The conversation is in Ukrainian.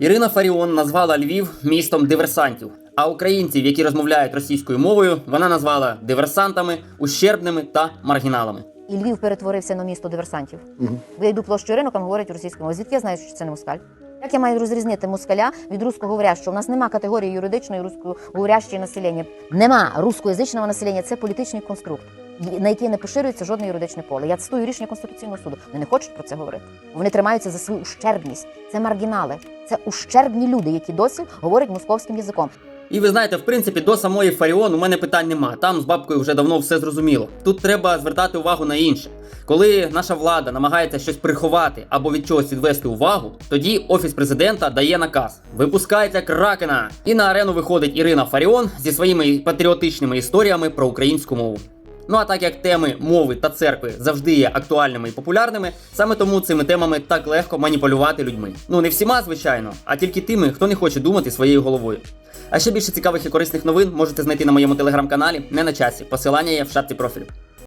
Ірина Фаріон назвала Львів містом диверсантів. А українців, які розмовляють російською мовою, вона назвала диверсантами, ущербними та маргіналами. І Львів перетворився на місто диверсантів. Бо я йду площу ринок, там говорять російською мовою. Звідки я знаю, що це не москаль? Як я маю розрізнити москаля від русскоговорящого? У нас нема категорії юридичної русскоговорящої населення. Нема русскоязичного населення. Це політичний конструкт, на який не поширюється жодне юридичне поле. Я цитую рішення Конституційного суду. Вони не хочуть про це говорити. Вони тримаються за свою ущербність. Це маргінали, це ущербні люди, які досі говорять московським язиком. І ви знаєте, в принципі, до самої Фаріон у мене питань нема. Там з бабкою вже давно все зрозуміло. Тут треба звертати увагу на інше. Коли наша влада намагається щось приховати або від чогось відвести увагу, тоді офіс президента дає наказ: випускайте кракена! І на арену виходить Ірина Фаріон зі своїми патріотичними історіями про українську мову. Ну а так як теми мови та церкви завжди є актуальними і популярними, саме тому цими темами так легко маніпулювати людьми. Ну не всіма, звичайно, а тільки тими, хто не хоче думати своєю головою. А ще більше цікавих і корисних новин можете знайти на моєму телеграм-каналі не на часі. Посилання є в шапці профілю.